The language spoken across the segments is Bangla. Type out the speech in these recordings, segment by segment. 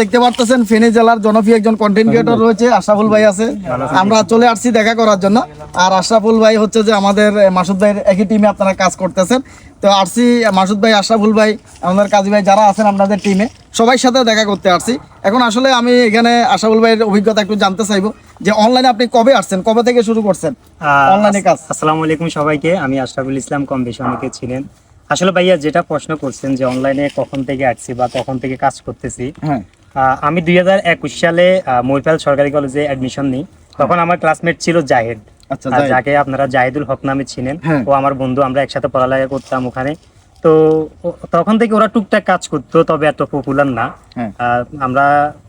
দেখতে পারতেছেন ফেনী জেলার জনপ্রিয় একজন কন্টেন্ট ক্রিয়েটর রয়েছে আশরাফুল ভাই আছে। আমরা চলে আসছি দেখা করার জন্য। আর আশরাফুল ভাই হচ্ছে যে আমাদের মাসুদ ভাইয়ের একই টিমে আপনারা কাজ করতেছেন। তো আসছি মাসুদ ভাই আশরাফুল ভাই আমাদের কাজী ভাই যারা আছেন আপনাদের টিমে সবাই সাথে দেখা করতে আসছি। এখন আসলে আমি এখানে আশরাফুল ভাইয়ের অভিজ্ঞতা একটু জানতে চাইব যে অনলাইনে আপনি কবে আসছেন কবে থেকে শুরু করছেন? অনলাইনে কাজ। আসসালামু আলাইকুম সবাইকে আমি আশরাফুল ইসলাম কম বেশি অনেকে ছিলেন। আসলে ভাইয়া যেটা প্রশ্ন করছেন যে অনলাইনে কখন থেকে আসছি বা কখন থেকে কাজ করতেছি হ্যাঁ। আমি দুই হাজার একুশ সালে মহিপাল সরকারি কলেজে অ্যাডমিশন নিই। তখন আমার ক্লাসমেট ছিল জাহেদ। আচ্ছা যাই যাকে আপনারা জাহিদুল হক নামে ছিলেন হ্যাঁ। ও আমার বন্ধু আমরা একসাথে পড়ালেখা করতাম ওখানে। তো তখন থেকে ওরা টুকটাক কাজ করতো তবে এত পপুলার না। হ্যাঁ। আমরা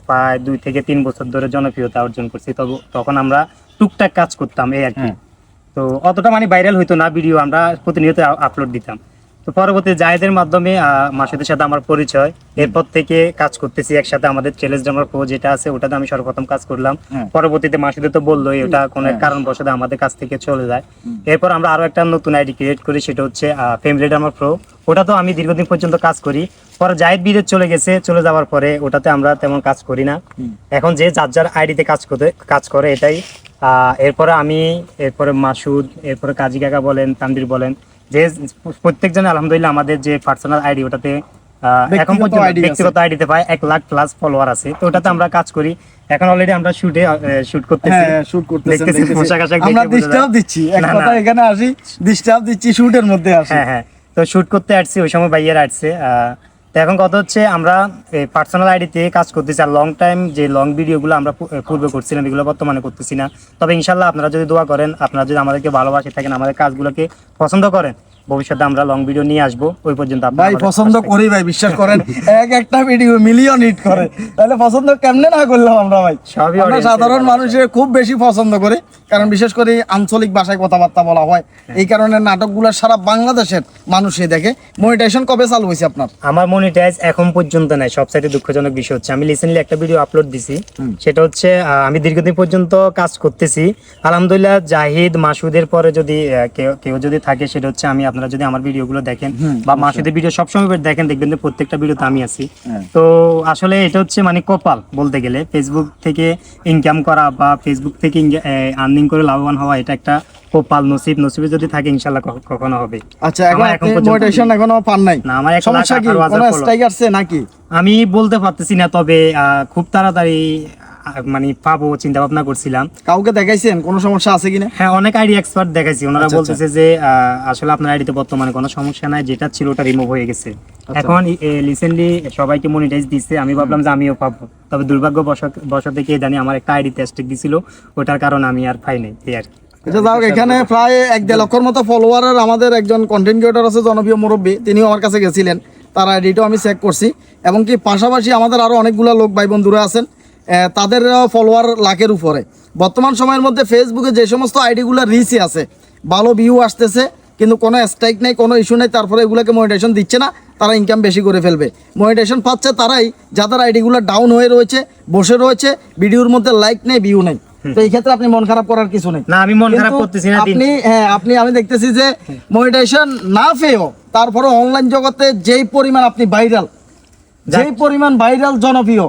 প্রায় দুই থেকে তিন বছর ধরে জনপ্রিয়তা অর্জন করছি। তবে তখন আমরা টুকটাক কাজ করতাম এই আর কি। হ্যাঁ। তো অতটা মানে ভাইরাল হইতো না ভিডিও আমরা প্রতিনিয়ত আপলোড দিতাম। তো পরবর্তী জায়েদের মাধ্যমে মাসুদের সাথে আমার পরিচয়। এরপর থেকে কাজ করতেছি একসাথে আমাদের চ্যালেঞ্জ ড্রামার প্রো যেটা আছে ওটাতে আমি সর্বপ্রথম কাজ করলাম। হ্যাঁ। পরবর্তীতে মাসুদে তো বললোই ওটা কোনো এক হ্যাঁ। কারণ বসে আমাদের কাছ থেকে চলে যায়। এরপর আমরা আরও একটা নতুন আইডি ক্রিয়েট করি সেটা হচ্ছে ফ্যামিলি ড্রামার প্রো ওটা তো আমি দীর্ঘদিন পর্যন্ত কাজ করি। পরে জায়েদ বিদেশ চলে গেছে চলে যাওয়ার পরে ওটাতে আমরা তেমন কাজ করি না। এখন যে যার যার আইডিতে কাজ করতে কাজ করে এটাই। আহ, এরপরে আমি এরপরে মাসুদ এরপরে কাজী কাকা বলেন তানবির বলেন যে প্রত্যেকজন আলহামদুলিল্লাহ আমাদের যে পার্সোনাল আইডি ওটাতে এখন পর্যন্ত। ব্যক্তিগত আইডিতে পায় এক লাখ প্লাস ফলোয়ার আছে। তো ওটাতে আমরা কাজ করি। এখন অলরেডি আমরা শুটে শুট করতেছি। হ্যাঁ শুট দেখতেছি। পোশাক আশাক আমরা ডিস্টার্ব দিচ্ছি। এক কথা এখানে আসি ডিস্টার্ব দিচ্ছি শুটের মধ্যে আসি। হ্যাঁ হ্যাঁ। তো শুট করতে আসছি ওই সময় ভাইয়ারা আসছে তো এখন কথা হচ্ছে আমরা পার্সোনাল আইডিতে কাজ করতেছি আর লং টাইম যে লং ভিডিওগুলো আমরা পূর্বে করছিলাম, এগুলো বর্তমানে করতেছি না। তবে ইনশাল্লাহ আপনারা যদি দোয়া করেন, আপনারা যদি আমাদেরকে ভালোবাসে থাকেন, আমাদের কাজগুলোকে পছন্দ করেন ভবিষ্যতে আমরা লং ভিডিও নিয়ে আসব ওই পর্যন্ত ভাই পছন্দ করি ভাই বিশ্বাস করেন এক একটা ভিডিও মিলিয়ন হিট করে। তাহলে পছন্দ কেমনে না করলাম আমরা ভাই? সবই আমরা সাধারণ মানুষের খুব বেশি পছন্দ করি কারণ বিশেষ করে আঞ্চলিক ভাষায় কথাবার্তা বলা হয়। হ্যাঁ। এই কারণে নাটকগুলো সারা বাংলাদেশের মানুষই দেখে। মনিটাইজেশন কবে চালু হয়েছে আপনার? আমার মনিটাইজ এখন পর্যন্ত নাই সব সাইডে দুঃখজনক বিষয় হচ্ছে। আমি রিসেন্টলি একটা ভিডিও আপলোড দিছি। সেটা হচ্ছে আমি দীর্ঘদিন পর্যন্ত কাজ করতেছি। আলহামদুলিল্লাহ জাহিদ মাসুদের পরে যদি কেউ যদি থাকে সেটা হচ্ছে আমি আপনারা যদি আমার ভিডিওগুলো দেখেন বা মাসুদের ভিডিও সবসময় দেখেন দেখবেন যে প্রত্যেকটা ভিডিওতে আমি আছি। হ্যাঁ। তো আসলে এটা হচ্ছে মানে কপাল বলতে গেলে। ফেসবুক থেকে ইনকাম করা বা ফেসবুক থেকে আর্নিং করে লাভবান হওয়া এটা একটা কপাল নসিব। নসিবে যদি থাকে ইনশাল্লাহ কখনো হবে। আচ্ছা এখন এখন মনিটাইজেশন এখনও পান নাই? না আমার সমস্যা কি? কোনো স্ট্রাইক আসছে নাকি? আমি বলতে পারতেছি না তবে খুব তাড়াতাড়ি মানে পাবো চিন্তা ভাবনা করছিলাম। কাউকে দেখাইছেন? কোনো সমস্যা আছে কিনা? হ্যাঁ অনেক আইডি এক্সপার্ট দেখাইছি। ওনারা আচ্ছা, বলতেছে যে আসলে আপনার আইডিতে বর্তমানে কোনো সমস্যা নাই যেটা ছিল ওটা রিমুভ হয়ে গেছে। আচ্ছা। এখন রিসেন্টলি সবাইকে মনিটাইজ দিচ্ছে আমি ভাবলাম যে আমিও পাবো। তবে দুর্ভাগ্য বসা থেকে জানি আমার একটা আইডি টেস্ট দিছিল ওটার কারণে আমি আর পাই নাই এই আর কি। আচ্ছা যাও এখানে প্রায় এক দেড় লক্ষর মতো ফলোয়ারের আমাদের একজন কন্টেন্ট ক্রিয়েটর আছে জনপ্রিয় মুরব্বী। তিনিও আমার কাছে গেছিলেন। তার আইডিটাও আমি চেক করছি। এবং কি পাশাপাশি আমাদের আরও অনেকগুলো লোক ভাই বন্ধুরা আছেন। তাদের ফলোয়ার লাখের উপরে। বর্তমান সময়ের মধ্যে ফেসবুকে যে সমস্ত আইডিগুলো রিচই আছে ভালো ভিউ আসতেছে কিন্তু কোনো স্ট্রাইক নেই কোনো ইস্যু নেই তারপরে এগুলোকে মনিটেশন দিচ্ছে না তারা ইনকাম বেশি করে ফেলবে। মনিটেশন পাচ্ছে তারাই যাদের আইডিগুলো ডাউন হয়ে রয়েছে বসে রয়েছে ভিডিওর মধ্যে লাইক নেই ভিউ নেই। তো এই ক্ষেত্রে আপনি মন খারাপ করার কিছু নেই। না আমি মন খারাপ করতেছি না আপনি হ্যাঁ আপনি আমি দেখতেছি যে মনিটাইজেশন না পেয়েও তারপরে অনলাইন জগতে যেই পরিমাণ আপনি ভাইরাল যেই পরিমাণ ভাইরাল জনপ্রিয়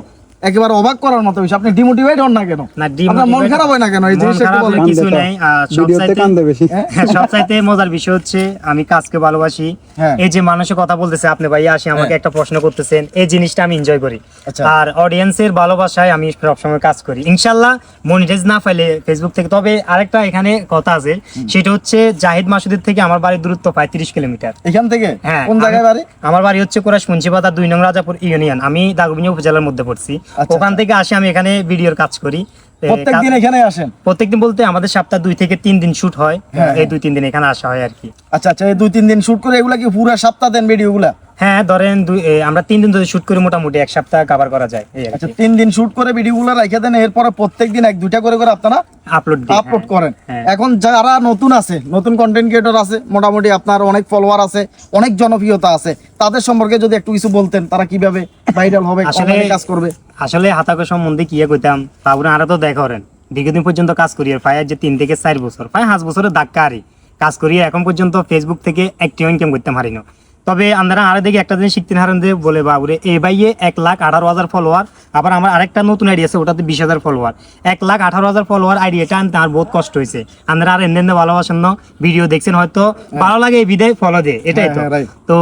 একেবারে অবাক করার মতো বিষয়। আপনি ডিমোটিভেট হন না কেন? আপনার মন খারাপ হয় না কেন? এই জিনিসটা একটু খারাপ বলেন। কিছু নেই। আহ, সব চাইতে- কান্দে বেশি। হ্যাঁ, সব চাইতে মজার বিষয় হচ্ছে আমি কাজকে ভালোবাসি। হ্যাঁ। এই যে মানুষের কথা বলতেছে আপনি ভাইয়া আসি আমাকে একটা প্রশ্ন করতেছেন। এই জিনিসটা আমি এনজয় করি। আচ্ছা। আর অডিয়েন্সের ভালোবাসায় আমি সবসময় কাজ করি। ইনশাল্লাহ মনিটাইজ না পাইলে ফেসবুক থেকে তবে আরেকটা এখানে কথা আছে সেটা হচ্ছে জাহিদ মাসুদের থেকে আমার বাড়ির দূরত্ব প্রায় তিরিশ কিলোমিটার। এখান থেকে? হ্যাঁ কোন জায়গায় বাড়ি? আমার বাড়ি হচ্ছে কোরাস মুন্সিপাতা দুই নং রাজাপুর ইউনিয়ন। আমি দাগবিনী উপজেলার মধ্যে পড়ছি। ওখান থেকে আসে আমি এখানে ভিডিওর কাজ করি। প্রত্যেকদিন এখানে আসেন? প্রত্যেকদিন বলতে আমাদের সপ্তাহ দুই থেকে তিন দিন শুট হয়। হ্যাঁ, এই দুই তিন দিন এখানে আসা হয় আর কি। আচ্ছা আচ্ছা এই দুই তিন দিন শুট করে এগুলা কি পুরো সপ্তাহ দেন ভিডিওগুলা হ্যাঁ ধরেন দুই আমরা তিন দিন ধরে শুট করে মোটামুটি এক সপ্তাহ কভার করা যায় আচ্ছা তিন দিন শুট করে ভিডিওগুলো রেখে দেন এরপরে প্রত্যেকদিন এক দুইটা করে করে আপনারা আপলোড আপলোড করেন। হ্যাঁ। এখন যারা নতুন আছে নতুন কন্টেন্ট ক্রিয়েটর আছে মোটামুটি আপনার অনেক ফলোয়ার আছে অনেক জনপ্রিয়তা আছে তাদের সম্পর্কে যদি একটু কিছু বলতেন তারা কীভাবে ভাইরাল হবে আসলে কাজ করবে? আসলে হাতাকো সম্বন্ধে কি কইতাম তারপরে আরও তো দেখা করেন দীর্ঘদিন পর্যন্ত কাজ করি আর প্রায় যে তিন থেকে চার বছর প্রায় পাঁচ বছরের ধাক্কা আরি কাজ করি এখন পর্যন্ত ফেসবুক থেকে একটি ইনকাম করতে পারি না। তবে আমরা আরে দেখি একটা জিনিস শিখতে হারেন যে বলে বাবুরে এই ভাইয়ে এক লাখ আঠারো হাজার ফলোয়ার আবার আমার আরেকটা নতুন আইডি আছে ওটাতে বিশ হাজার ফলোয়ার এক লাখ আঠারো হাজার ফলোয়ার আইডিয়াটা আনতে আমার বহুত কষ্ট হয়েছে। আপনারা আর এনে ভালোবাসেন না ভিডিও দেখছেন হয়তো ভালো লাগে এই বিদায় ফলো দে এটাই তো। হ্যাঁ, তো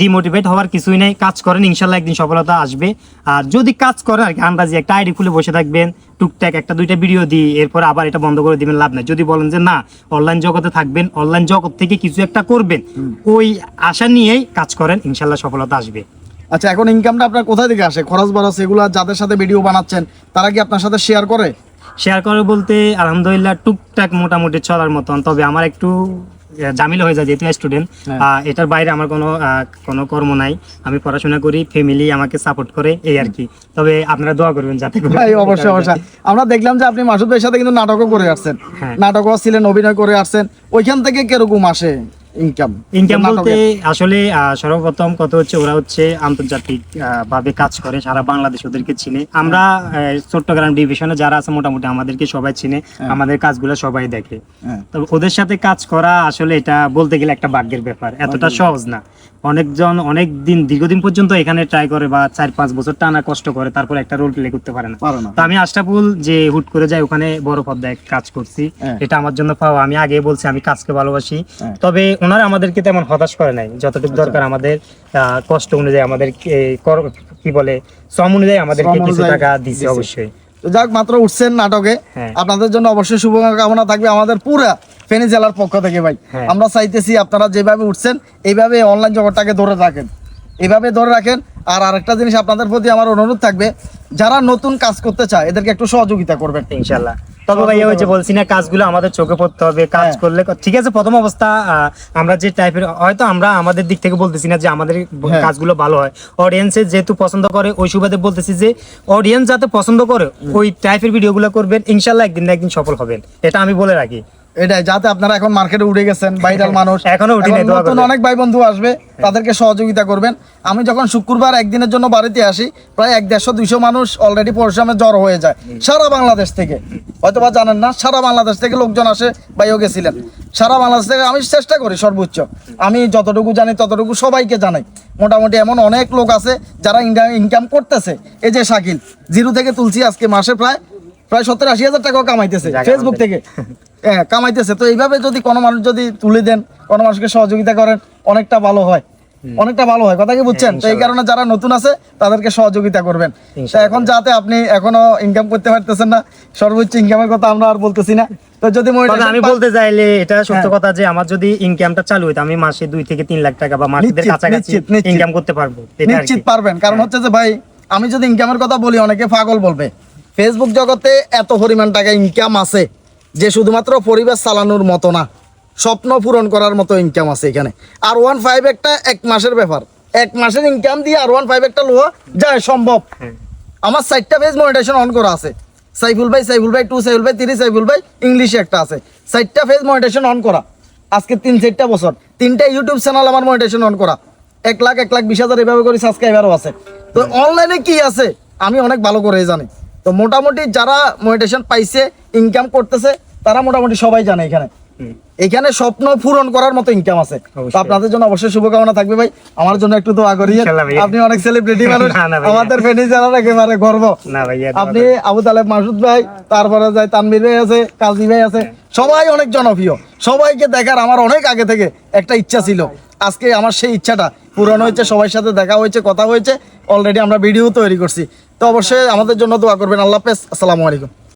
ডিমোটিভেট হওয়ার কিছুই নেই কাজ করেন ইনশাল্লাহ একদিন সফলতা আসবে। আর যদি কাজ করেন আর কি আন্দাজি একটা আইডি খুলে বসে থাকবেন টুকটাক একটা দুইটা ভিডিও দিই এরপর আবার এটা বন্ধ করে দিবেন লাভ নাই। যদি বলেন যে না অনলাইন জগতে থাকবেন অনলাইন জগৎ থেকে কিছু একটা করবেন ওই আশা নিয়েই কাজ করেন ইনশাল্লাহ সফলতা আসবে। আচ্ছা এখন ইনকামটা আপনার কোথায় থেকে আসে? খরচ বরচ এগুলো যাদের সাথে ভিডিও বানাচ্ছেন তারা কি আপনার সাথে শেয়ার করে? শেয়ার করে বলতে আলহামদুলিল্লাহ টুকটাক মোটামুটি চলার মতন। তবে আমার একটু ঝামেলা হয়ে যায় যেহেতু স্টুডেন্ট হ্যাঁ। এটার বাইরে আমার কোনো কোনো কর্ম নাই। আমি পড়াশোনা করি ফ্যামিলি আমাকে সাপোর্ট করে এই আর কি। তবে আপনারা দোয়া করবেন যাতে ভাই অবশ্যই অবশ্যই। আমরা দেখলাম যে আপনি মাসুদ ভাইয়ের সাথে কিন্তু নাটকও করে আসছেন। হ্যাঁ। নাটকও ছিলেন অভিনয় করে আসছেন। ওইখান থেকে কীরকম আসে? ইনকাম ইনকাম বলতে আসলে সর্বপ্রথম কত হচ্ছে ওরা হচ্ছে আন্তর্জাতিক ভাবে কাজ করে। সারা বাংলাদেশ ওদেরকে চিনে। আমরা আহ, চট্টগ্রাম ডিভিশনে যারা আছে মোটামুটি আমাদেরকে সবাই চিনে। আমাদের কাজগুলো সবাই দেখে। তো তবে ওদের সাথে কাজ করা আসলে এটা বলতে গেলে একটা ভাগ্যের ব্যাপার। এতটা সহজ না। অনেকজন অনেক দিন দীর্ঘদিন পর্যন্ত এখানে ট্রাই করে বা চার পাঁচ বছর টানা কষ্ট করে তারপর একটা রোল প্লে করতে পারে না। তো আমি আশরাফুল যে হুট করে যাই ওখানে বড় পর্দায় কাজ করছি। হ্যাঁ। এটা আমার জন্য পাওয়া। আমি আগে বলছি আমি কাজকে ভালোবাসি। হ্যাঁ। তবে ওনারা আমাদেরকে তেমন হতাশ করে নাই। যতটুকু দরকার আমাদের আহ, কষ্ট অনুযায়ী আমাদের কি বলে শ্রম অনুযায়ী আমাদেরকে কিছু টাকা দিছে। অবশ্যই। তো যাক মাত্র উঠছেন নাটকে। হ্যাঁ। আপনাদের জন্য অবশ্যই শুভকামনা থাকবে আমাদের পুরা ফেনী জেলার পক্ষ থেকে ভাই। হ্যাঁ। আমরা চাইতেছি আপনারা যেভাবে উঠছেন এইভাবে অনলাইন জগৎটাকে ধরে রাখেন। এভাবে ধরে রাখেন। আর আরেকটা জিনিস আপনাদের প্রতি আমার অনুরোধ থাকবে যারা নতুন কাজ করতে চায় এদেরকে একটু সহযোগিতা করবেন। ইনশাল্লাহ। তবে ভাইয়া ওই যে বলছি না কাজগুলো আমাদের চোখে পড়তে হবে কাজ হ্যাঁ। করলে ঠিক আছে প্রথম অবস্থা আমরা যে টাইপের হয়তো আমরা আমাদের দিক থেকে বলতেছি না যে আমাদের হ্যাঁ। কাজগুলো ভালো হয় অডিয়েন্সে যেহেতু পছন্দ করে ওই সুবাদে বলতেছি যে অডিয়েন্স যাতে পছন্দ করে ওই টাইপের ভিডিওগুলো করবেন ইনশাল্লাহ একদিন না একদিন সফল হবেন এটা আমি বলে রাখি এটাই যাতে আপনারা এখন মার্কেটে উঠে গেছেন ভাইরাল মানুষ। এখনও উঠি নতুন অনেক ভাই বন্ধু আসবে তাদেরকে সহযোগিতা করবেন। আমি যখন শুক্রবার একদিনের জন্য বাড়িতে আসি প্রায় এক দেড়শো দুইশো মানুষ অলরেডি পরিশ্রমে জ্বর হয়ে যায় সারা বাংলাদেশ থেকে। হয়তো বা জানেন না সারা বাংলাদেশ থেকে লোকজন আসে ভাইও গেছিলেন। সারা বাংলাদেশ থেকে আমি চেষ্টা করি সর্বোচ্চ। আমি যতটুকু জানি ততটুকু সবাইকে জানাই। মোটামুটি এমন অনেক লোক আছে যারা ইনকাম করতেছে। এই যে শাকিল জিরো থেকে তুলছি আজকে মাসে প্রায় প্রায় সত্তর আশি হাজার টাকাও কামাইতেছে ফেসবুক থেকে। হ্যাঁ কামাইতেছে। তো এইভাবে যদি কোনো মানুষ যদি তুলে দেন কোনো মানুষকে সহযোগিতা করেন অনেকটা ভালো হয়। অনেকটা ভালো হয় কথা কি বুঝছেন? তো এই কারণে যারা নতুন আছে তাদেরকে সহযোগিতা করবেন। এখন যাতে আপনি এখনও ইনকাম করতে পারতেছেন না সর্বোচ্চ ইনকামের কথা আমরা আর বলতেছি না। তো যদি আমি বলতে চাইলে এটা সত্য হ্যাঁ। কথা যে আমার যদি ইনকামটা চালু হইতো আমি মাসে দুই থেকে তিন লাখ টাকা বা নিশ্চিত, কাছাকাছি। ইনকাম করতে পারব নিশ্চিত পারবেন। কারণ হচ্ছে যে ভাই আমি যদি ইনকামের কথা বলি অনেকে পাগল বলবে ফেসবুক জগতে এত পরিমাণ টাকা ইনকাম আছে। যে শুধুমাত্র পরিবেশ চালানোর মতো না স্বপ্ন পূরণ করার মতো ইনকাম আছে এখানে। আর ওয়ান ফাইভ একটা এক মাসের ব্যাপার। এক মাসের ইনকাম দিয়ে আর ওয়ান ফাইভ একটা লোয়া যায় সম্ভব। আমার সাইটটা পেজ মনিটেশন অন করা আছে। সাইফুল ভাই সাইফুল ভাই টু সাইফুল ভাই থ্রি সাইফুল ভাই ইংলিশে একটা আছে। সাইটটা পেজ মনিটেশন অন করা। আজকে তিন চারটা বছর। তিনটা ইউটিউব চ্যানেল আমার মনিটেশন অন করা। এক লাখ এক লাখ বিশ হাজার এভাবে করে সাবস্ক্রাইবারও আছে। তো অনলাইনে কি আছে? আমি অনেক ভালো করে জানি। তো মোটামুটি যারা মনিটেশন পাইছে ইনকাম করতেছে তারা মোটামুটি সবাই জানে এখানে। এখানে স্বপ্ন পূরণ করার মতো ইনকাম আছে। তো। আপনাদের জন্য অবশ্যই শুভকামনা থাকবে ভাই। আমার জন্য একটু দোয়া করিয়ে আপনি অনেক সেলিব্রিটি মানুষ। আমাদের ফেনি জানার একেবারে গর্ব। আপনি আবু তালেব মাসুদ ভাই তারপরে যায় তানবির ভাই আছে কাজী ভাই আছে। সবাই অনেক জনপ্রিয়। সবাইকে দেখার আমার অনেক আগে থেকে একটা ইচ্ছা ছিল। আজকে আমার সেই ইচ্ছাটা। পূরণ হয়েছে, সবার সাথে দেখা হয়েছে, কথা হয়েছে অলরেডি আমরা ভিডিও তৈরি করছি। তো অবশ্যই আমাদের জন্য দোয়া করবেন। আল্লাহ হাফেজ, আসসালামু আলাইকুম।